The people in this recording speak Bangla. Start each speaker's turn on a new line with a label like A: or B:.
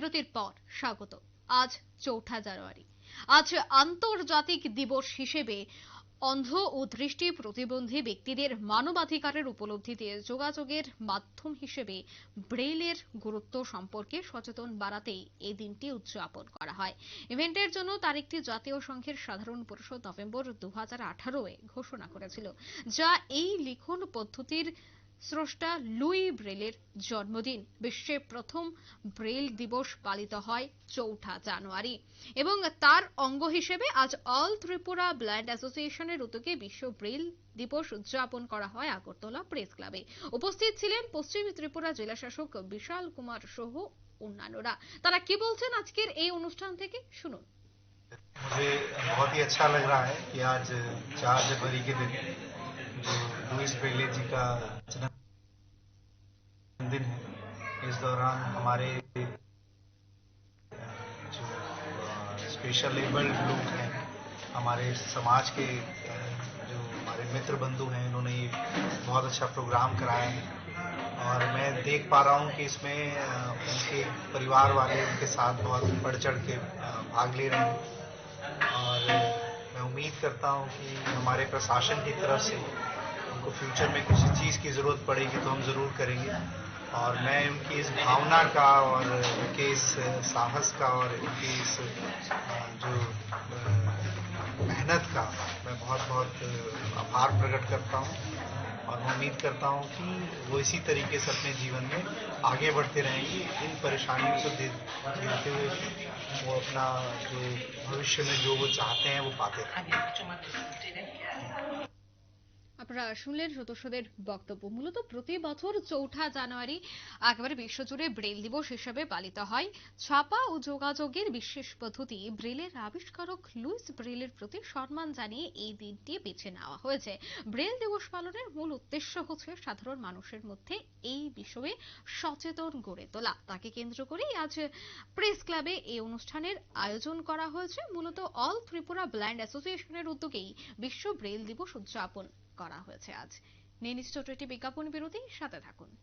A: বিরতির পর স্বাগত। আজ চৌঠা জানুয়ারি। আজ আন্তর্জাতিক দিবস হিসেবে অন্ধ ও দৃষ্টি প্রতিবন্ধী ব্যক্তিদের মানবাধিকারের উপলব্ধিতে যোগাযোগের মাধ্যম হিসেবে ব্রেইলের গুরুত্ব সম্পর্কে সচেতন বাড়াতেই এই দিনটি উদযাপন করা হয়। ইভেন্টের জন্য তারিখটি জাতীয় সংঘের সাধারণ পরিষদ নভেম্বর দু হাজার ঘোষণা করেছিল, যা এই লিখন পদ্ধতির স্রষ্টা লুই ব্রেলের জন্মদিন বিশ্বে প্রথম ব্রেল দিবস পালিত হয় চৌঠা জানুয়ারি এবং তার অঙ্গ হিসেবে আজ অল ত্রিপুরা ব্লাইন্ড অ্যাসোসিয়েশনের উদ্যোগে বিশ্ব ব্রেল দিবস উদযাপন করা হয় আগরতলা প্রেস ক্লাবে উপস্থিত ছিলেন পশ্চিম ত্রিপুরা জেলা শাসক বিশাল কুমার সহ অন্যান্যরা তারা কি বলছেন আজকের এই অনুষ্ঠান থেকে শুনুন
B: मुझे बहुत ही अच्छा लग रहा है कि आज चार जनवरी के दिन जो लुइस ब्रेले जी का जन्मदिन है। इस दौरान हमारे, जो स्पेशल एबल्ड लोग हैं, हमारे समाज के जो हमारे मित्र बंधु हैं, इन्होंने ये बहुत अच्छा प्रोग्राम कराया है। और मैं देख पा रहा हूँ कि इसमें उनके परिवार वाले, उनके साथ बहुत बढ़ चढ़ के भाग ले रहे हैं। और उम्मीद करता हूँ कि हमारे प्रशासन की तरफ़ से उनको फ्यूचर में किसी चीज़ की ज़रूरत पड़ेगी तो हम ज़रूर करेंगे। और मैं उनकी इस भावना का और उनके इस साहस का और उनके इस जो मेहनत का मैं बहुत बहुत आभार प्रकट करता हूँ। और मैं उम्मीद करता हूँ कि वो इसी तरीके से अपने जीवन में आगे बढ़ते रहेंगे, इन परेशानियों से देखते हुए वो अपना जो भविष्य में जो वो चाहते हैं, वो पाते रहेंगे
A: আপনারা শুনলেন সদস্যদের বক্তব্য। মূলত প্রতি বছর চৌঠা জানুয়ারি একেবারে বিশ্বজুড়ে ব্রেল দিবস হিসেবে পালিত হয়। ছাপা ও যোগাযোগের বিশেষ পদ্ধতি, ব্রেলের আবিষ্কারক লুইস ব্রেলের প্রতি সম্মান জানিয়ে এই দিনটি বেছে নেওয়া হয়েছে। ব্রেল দিবস পালনের মূল উদ্দেশ্য হচ্ছে সাধারণ মানুষের মধ্যে এই বিষয়ে সচেতন গড়ে তোলা। তাকে কেন্দ্র করেই আজ প্রেস ক্লাবে এই অনুষ্ঠানের আয়োজন করা হয়েছে। মূলত অল ত্রিপুরা ব্লাইন্ড অ্যাসোসিয়েশনের উদ্যোগেই বিশ্ব ব্রেল দিবস উদযাপন। করা হয়েছে আজ। নিয়ে নিশ্চয় একটি বিজ্ঞাপন বিরতি সাথে থাকুন।